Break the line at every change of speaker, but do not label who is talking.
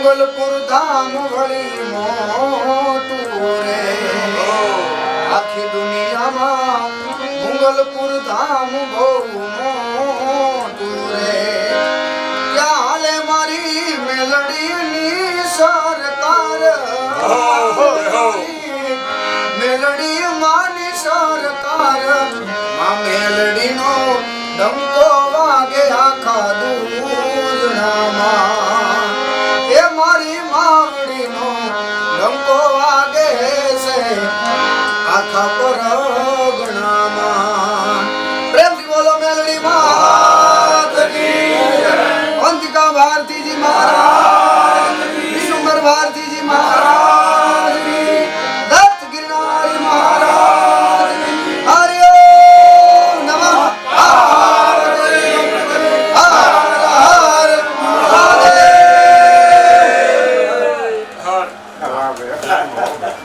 મંગલપુર ધામ વળી મોટું રે આખી દુનિયામાં મંગલપુર ધામ બહુ મોટું રે મારી મેલડીની સરકાર મેલડી માની સરકાર આ મેલડીનો ડંકો વાગે આખા દૂધણામાં ડંકો વાગે છે. આખા પરગણામાં. પ્રેમથી બોલો મેલડી માત અંતિકા ભારતીજી મહારાજ. However.